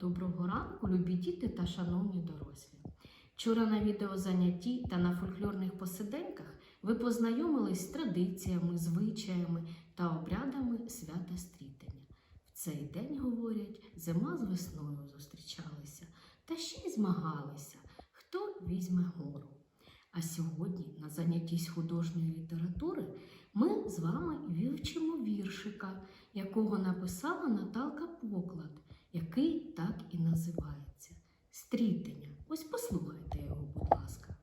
Доброго ранку, любі діти та шановні дорослі. Вчора на відеозанятті та на фольклорних посиденьках ви познайомились з традиціями, звичаями та обрядами свята стрітення. В цей день, говорять, зима з весною зустрічалися та ще й змагалися, хто візьме гору. А сьогодні на занятті з художньої літератури ми з вами вивчимо віршика, якого написала Наталка Поклад який так і називається стрітення. Ось послухайте його, будь ласка.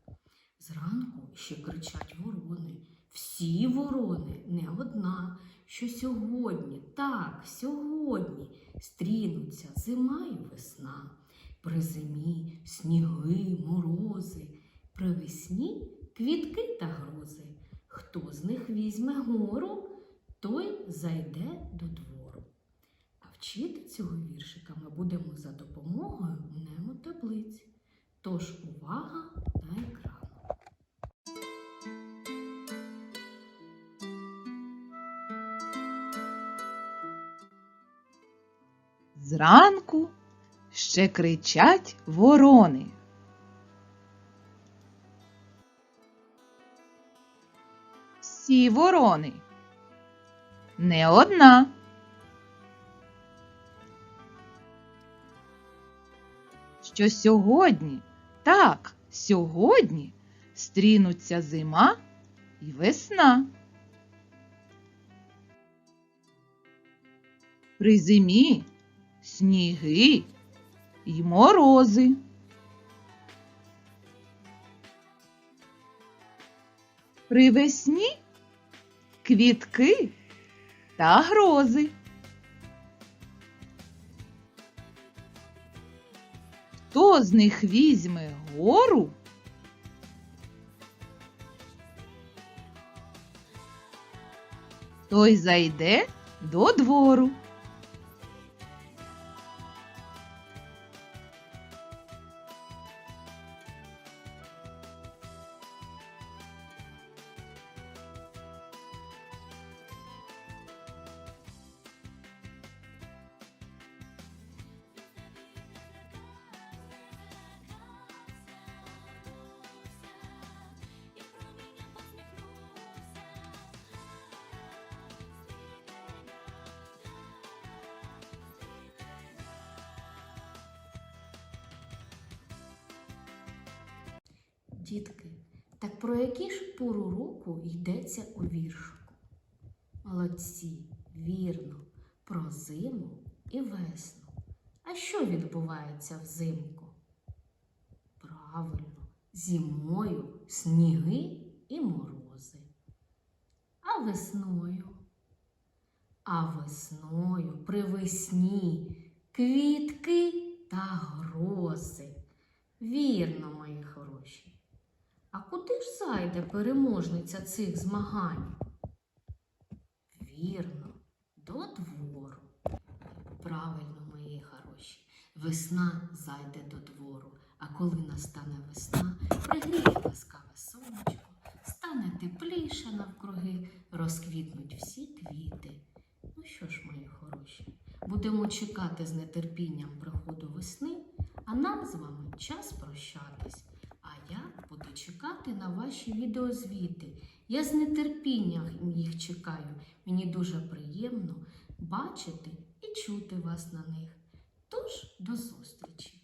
Зранку ще кричать ворони. Всі ворони, не одна, що сьогодні, так, сьогодні стрінуться зима і весна. При зимі сніги, морози, при весні квітки та грози. Хто з них візьме гору, той зайде до двору. Вчити цього віршика ми будемо за допомогою мнемотаблиць. Тож увага на екран. Зранку ще кричать ворони. Всі ворони. Не одна. Що сьогодні, так, сьогодні стрінуться зима і весна. При зимі сніги й морози. При весні квітки та грози. Хто з них візьме гору? Той зайде до двору. Дітки, так про які ж пору року йдеться у віршику? Молодці, вірно, про зиму і весну. А що відбувається взимку? Правильно, зимою сніги і морози. А весною? А весною при весні квітки та грози. Вірно, мої хороші. А куди ж зайде переможниця цих змагань? Вірно, до двору. Правильно, мої хороші. Весна зайде до двору, а коли настане весна, пригріє ласкаве сонечко, стане тепліше навкруги, розквітнуть всі квіти. Ну що ж, мої хороші, будемо чекати з нетерпінням приходу весни, а нам з вами час прощатись. Чекати на ваші відеозвіти. Я з нетерпінням їх чекаю. Мені дуже приємно бачити і чути вас на них. Тож до зустрічі!